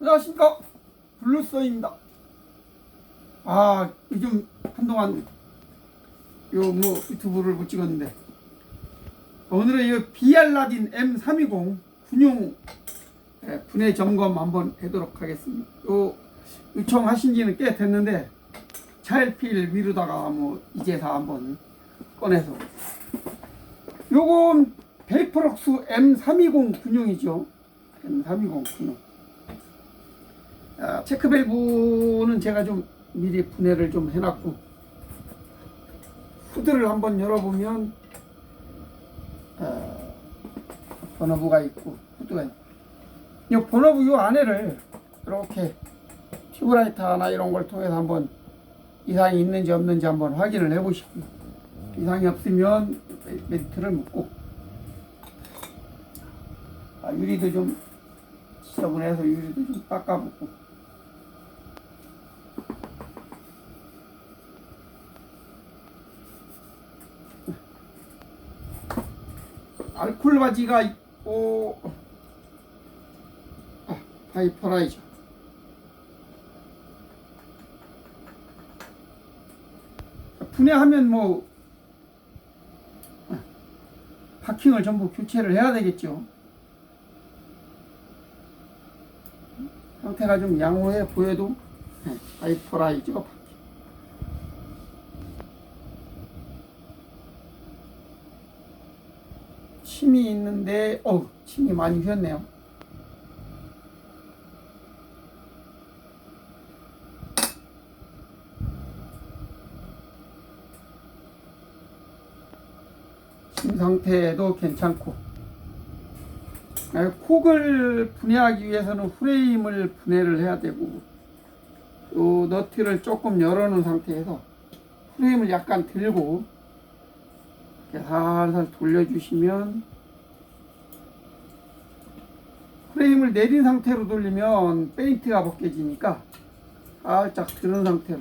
안녕하십니까? 블루서입니다. 아 요즘 한동안 요 뭐 유튜브를 못 찍었는데. 오늘은 이 비알라딘 M320 군용 예, 분해 점검 한번 해도록 하겠습니다. 요 요청하신 지는 꽤 됐는데 차일필 미루다가 뭐 이제서 한번 꺼내서. 요건 베이퍼럭스 M320 군용이죠. M320 군용 아, 체크밸브는 제가 좀 미리 분해를 좀 해놨고 후드를 한번 열어보면 어, 번호부가 있고 후드가 있고. 이 번호부 이 안에를 이렇게 튜브라이터나 이런 걸 통해서 한번 이상이 있는지 없는지 한번 확인을 해보시고 이상이 없으면 멘트를 묶고 아, 유리도 좀 지저분해서 유리도 좀 닦아보고 알콜 바지가 있고 아, 바이퍼라이저 분해하면 뭐 아, 파킹을 전부 교체를 해야 되겠죠. 상태가 좀 양호해 보여도 네, 바이퍼라이저 파킹. 침이 있는데 어 침이 많이 휘었네요. 침 상태도 괜찮고 아, 콕을 분해하기 위해서는 프레임을 분해를 해야 되고 또 너트를 조금 열어놓은 상태에서 프레임을 약간 들고 살살 돌려주시면 프레임을 내린 상태로 돌리면 페인트가 벗겨지니까 살짝 드는 상태로.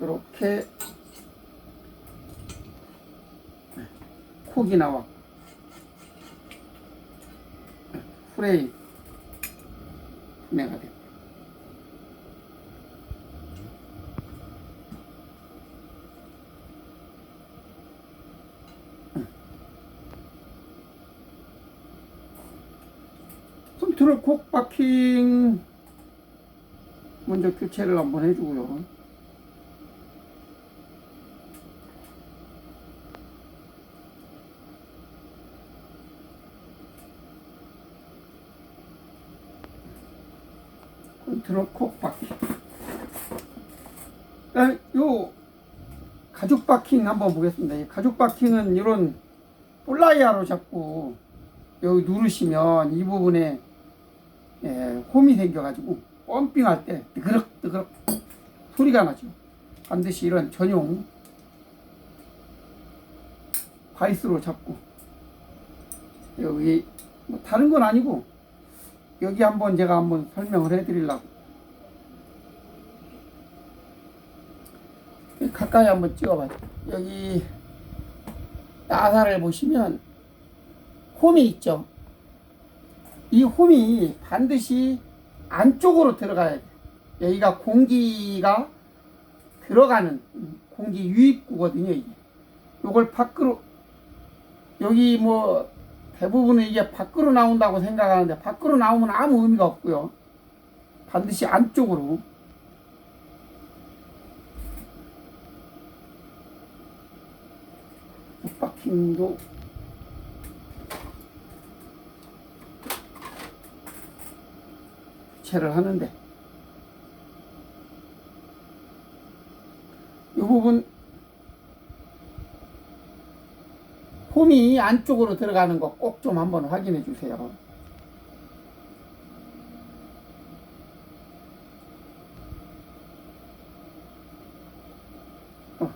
이렇게 콕이 나와. 프레임. 분해가 됩니다. 컨트롤 콕 바킹 먼저 교체를 한번 해주고요. 컨트롤 콕 바킹. 아, 요 가죽 바킹 한번 보겠습니다. 이 가죽 바킹은 이런 플라이아로 잡고 여기 누르시면 이 부분에 예, 홈이 생겨가지고 펌핑할 때 뜨그럭 뜨그럭 소리가 나죠. 반드시 이런 전용 바이스로 잡고 여기 뭐 다른 건 아니고 여기 한번 제가 한번 설명을 해드리려고 가까이 한번 찍어봐요. 여기 나사를 보시면 홈이 있죠. 이 홈이 반드시 안쪽으로 들어가야 돼. 여기가 공기가 들어가는 공기 유입구거든요. 이게. 요걸 밖으로 여기 뭐 대부분은 이게 밖으로 나온다고 생각하는데 밖으로 나오면 아무 의미가 없고요. 반드시 안쪽으로 박힘도 교체를 하는데 이 부분 홈이 안쪽으로 들어가는 거 꼭 좀 한번 확인해 주세요. 어.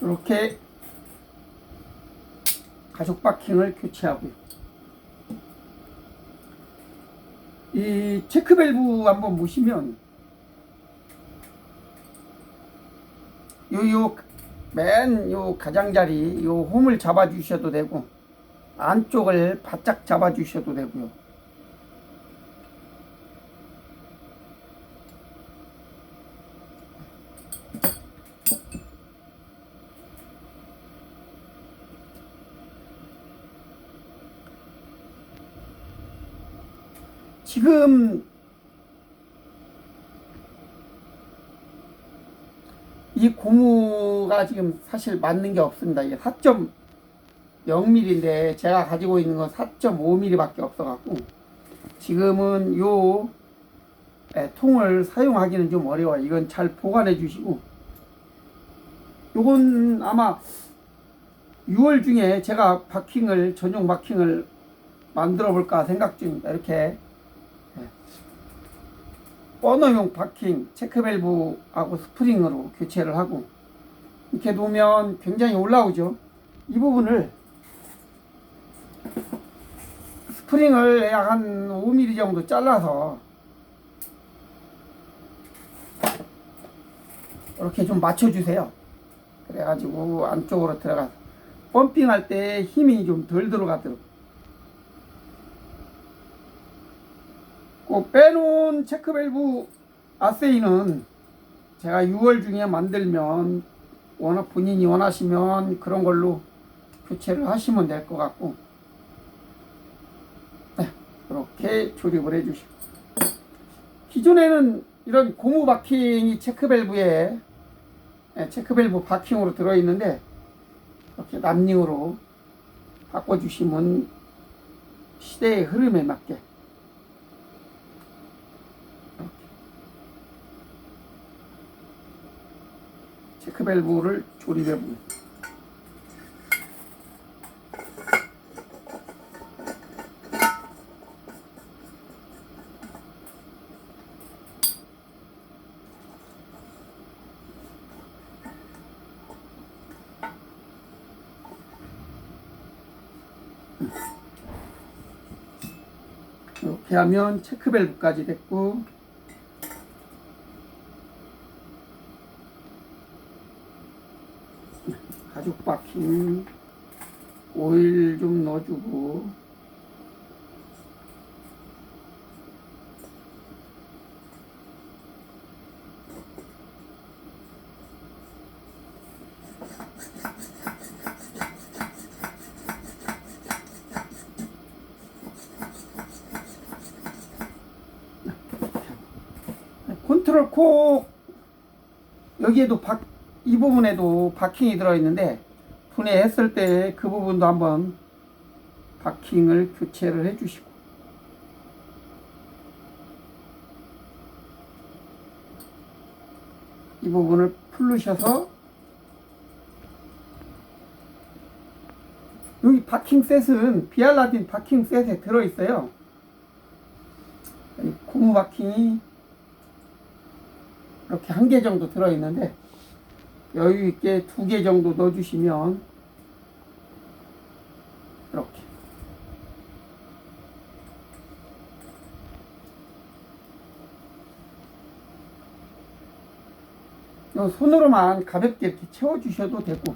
이렇게 가죽 바킹을 교체하고요. 이 체크밸브 한번 보시면 요요 맨 요 가장자리 요 홈을 잡아 주셔도 되고 안쪽을 바짝 잡아 주셔도 되고요. 지금 이 고무가 지금 사실 맞는 게 없습니다. 이게 4.0mm인데 제가 가지고 있는 건 4.5mm밖에 없어갖고 지금은 요 예, 통을 사용하기는 좀 어려워요. 이건 잘 보관해 주시고 요건 아마 6월 중에 제가 바킹을 전용 바킹을 만들어 볼까 생각 중입니다. 이렇게 버너용 바킹 체크밸브하고 스프링으로 교체를 하고 이렇게 놓으면 굉장히 올라오죠. 이 부분을 스프링을 약 한 5mm 정도 잘라서 이렇게 좀 맞춰주세요. 그래가지고 안쪽으로 들어가서 펌핑할 때 힘이 좀 덜 들어가도록 그 빼놓은 체크밸브 아세이는 제가 6월 중에 만들면 워낙 본인이 원하시면 그런 걸로 교체를 하시면 될 것 같고. 네, 이렇게 조립을 해주시고. 기존에는 이런 고무 바킹이 체크밸브에 네, 체크밸브 바킹으로 들어있는데 이렇게 남링으로 바꿔주시면 시대의 흐름에 맞게 체크밸브를 조립해 봅니다. 이렇게 하면 체크밸브까지 됐고 바킹 오일 좀 넣어주고. 컨트롤 콕 여기에도 박, 이 부분에도 바킹이 들어있는데 분해했을 때 그 부분도 한번 바킹을 교체를 해주시고 이 부분을 풀르셔서 여기 바킹 셋은 비알라딘 바킹 셋에 들어있어요. 이 고무 바킹이 이렇게 한 개 정도 들어있는데 여유 있게 두 개 정도 넣어주시면 이렇게 요 손으로만 가볍게 이렇게 채워주셔도 되고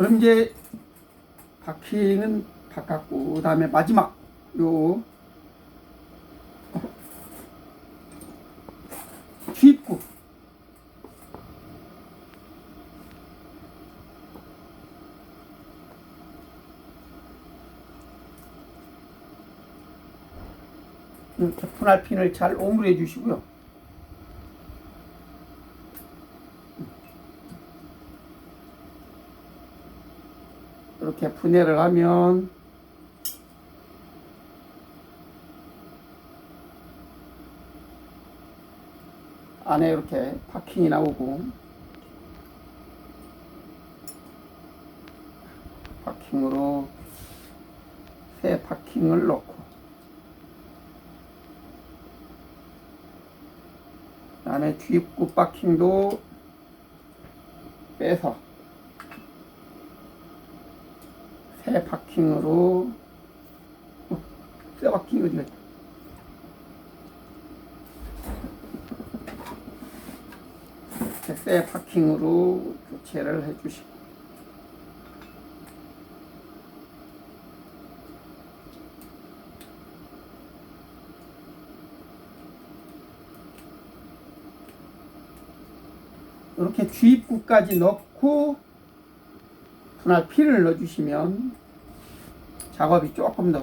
그럼 이제 바퀴는 바꿨고 그 다음에 마지막 요 주입구 이렇게 분할핀을 잘 오므려 주시고요. 이렇게 분해를 하면 안에 이렇게 파킹이 나오고 파킹으로 새 파킹을 넣고 그 다음에 주입구 파킹도 빼서 새 파킹으로 어, 새 파킹이 어디 갔지? 이렇게 새 파킹으로 교체를 해주시고 이렇게 주입구까지 넣고 분할 피를 넣어주시면 작업이 조금 더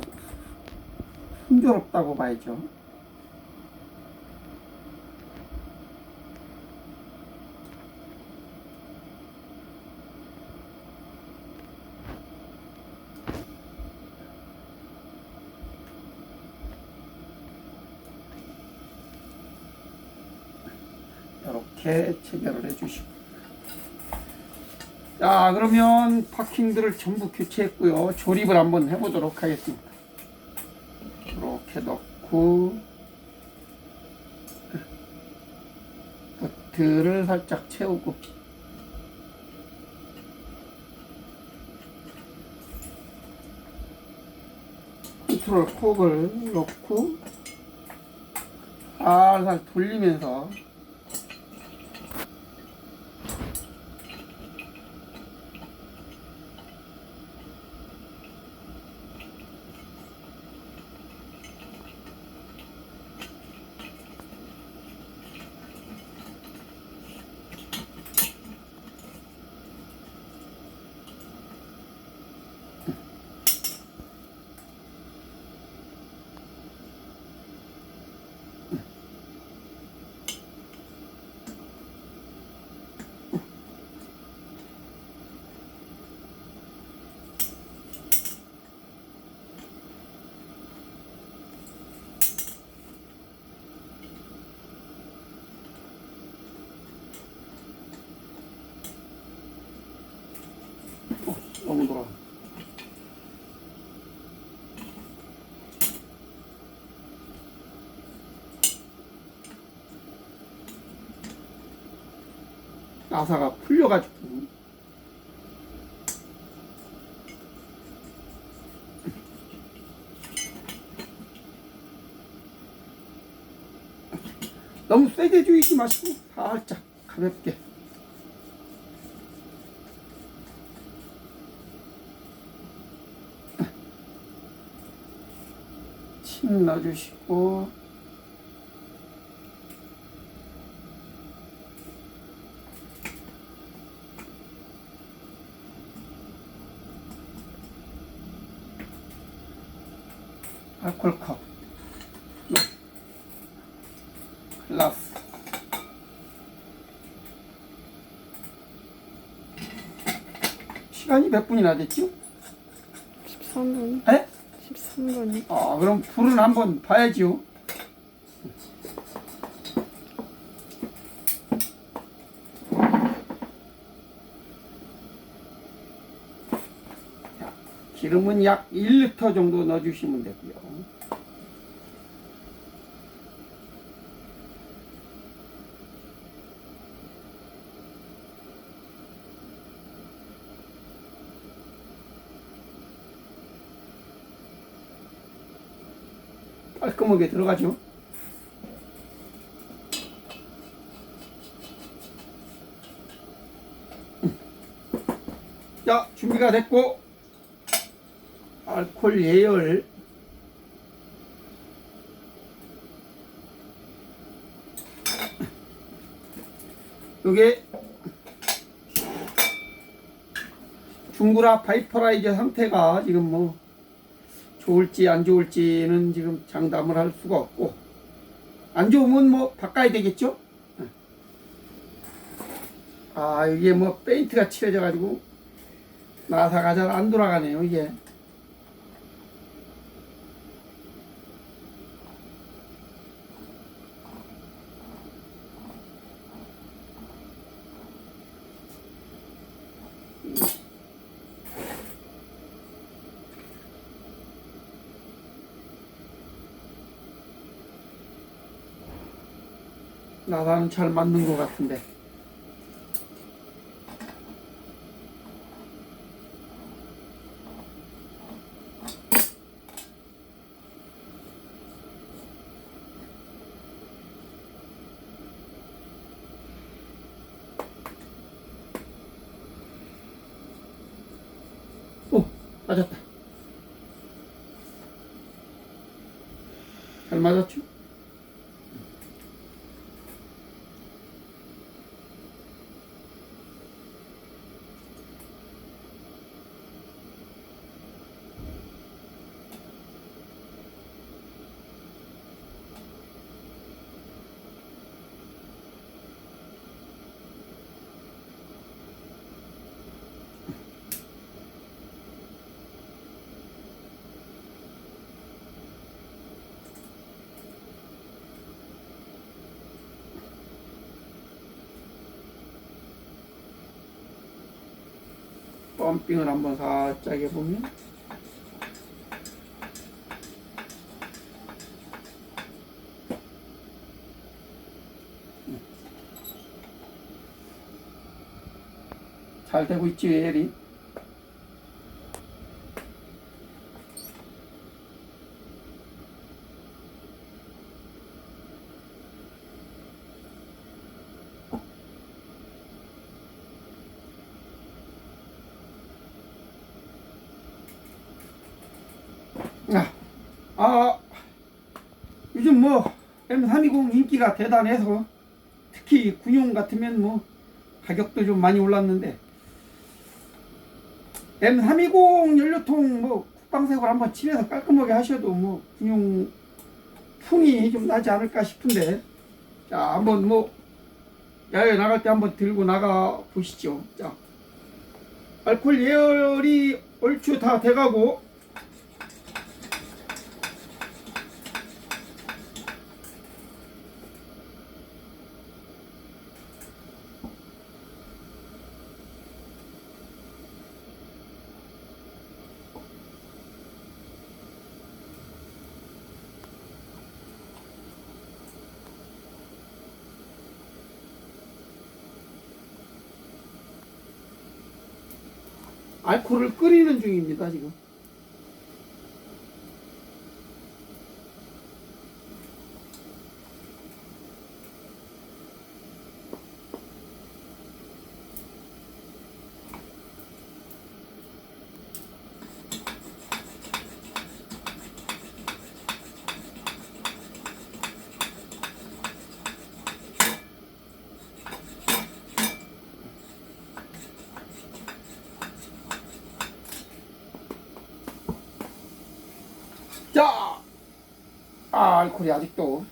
순조롭다고 봐야죠. 이렇게 체결을 해주시고 자 그러면 파킹들을 전부 교체했고요 조립을 한번 해보도록 하겠습니다 이렇게 넣고 버트를 살짝 채우고 컨트롤 콕을 넣고 살살 돌리면서 어, 너무 돌아. 나사가 풀려가지고 너무 세게 조이지 마시고 살짝 가볍게 침 넣어주시고. 알콜컵. 글라스. 시간이 몇 분이나 됐죠? 13분. 에? 13분이. 아, 그럼 불은 한번 봐야지요. 자, 기름은 약 1리터 정도 넣어주시면 되고요. 깔끔하게 들어가죠. 자, 준비가 됐고, 알콜 예열. 요게 중구라 바이퍼라이저 상태가 지금 뭐 좋을지 안 좋을지는 지금 장담을 할 수가 없고 안 좋으면 뭐 바꿔야 되겠죠? 아 이게 뭐 페인트가 칠해져 가지고 나사가 잘 안 돌아가네요 이게 나사는 잘 맞는 것 같은데. 오, 맞았다. 잘 맞았죠? 펌핑을 한번 살짝 해보면 잘 되고 있지 에리 아, 아 요즘 뭐 M320 인기가 대단해서 특히 군용 같으면 뭐 가격도 좀 많이 올랐는데. M320 연료통 뭐 국방색으로 한번 칠해서 깔끔하게 하셔도 뭐 군용 풍이 좀 나지 않을까 싶은데. 자 한번 뭐 야외 나갈 때 한번 들고 나가 보시죠. 자 알코올 예열이 얼추 다 돼가고 알코올을 끓이는 중입니다 지금 자, 아, 알코올이 아직도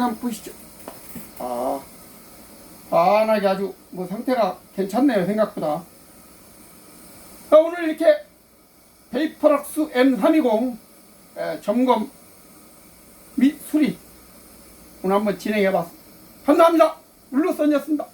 야, 한번 보시죠. 아, 환하게 아주 뭐 상태가 괜찮네요 생각보다. 자, 오늘 이렇게 베이퍼락스 M320 에, 점검 및 수리 오늘 한번 진행해 봤습니다. 감사합니다. 울루선이었습니다.